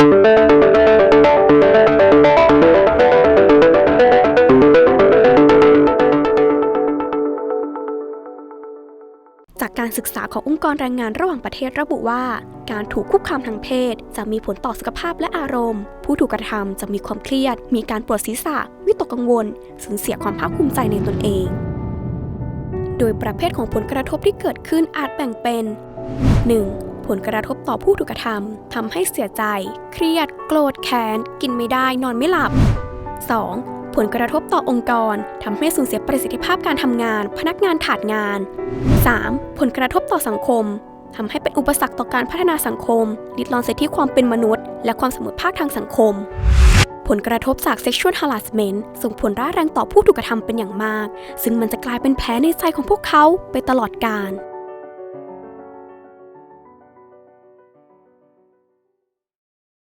จากการศึกษาขององค์กรแรงงานระหว่างประเทศระบุว่า การถูกคุกคามทางเพศ จะมีผลต่อสุขภาพและอารมณ์ ผู้ถูกกระทำจะมีความเครียด มีการปวดศีรษะ วิตกกังวล สูญเสียความภาคภูมิใจในตนเอง โดยประเภทของผลกระทบที่เกิดขึ้นอาจแบ่งเป็น 1. ผลกระทบต่อผู้ถูกกระทำทำให้เสียใจ เครียด โกรธแค้น กินไม่ได้ นอนไม่หลับ 2. ผลกระทบต่อองค์กรทำให้สูญเสียประสิทธิภาพการทำงาน พนักงานขาดงาน 3. ผลกระทบต่อสังคมทำให้เป็นอุปสรรคต่อการพัฒนาสังคมลิดรอนสิทธิความเป็นมนุษย์ และความเสมอภาคทางสังคม ผลกระทบจาก sexual harassment ส่งผลร้ายแรงต่อผู้ถูกกระทำเป็นอย่างมาก ซึ่งมันจะกลายเป็นแผลในใจของพวกเขาไปตลอดกาล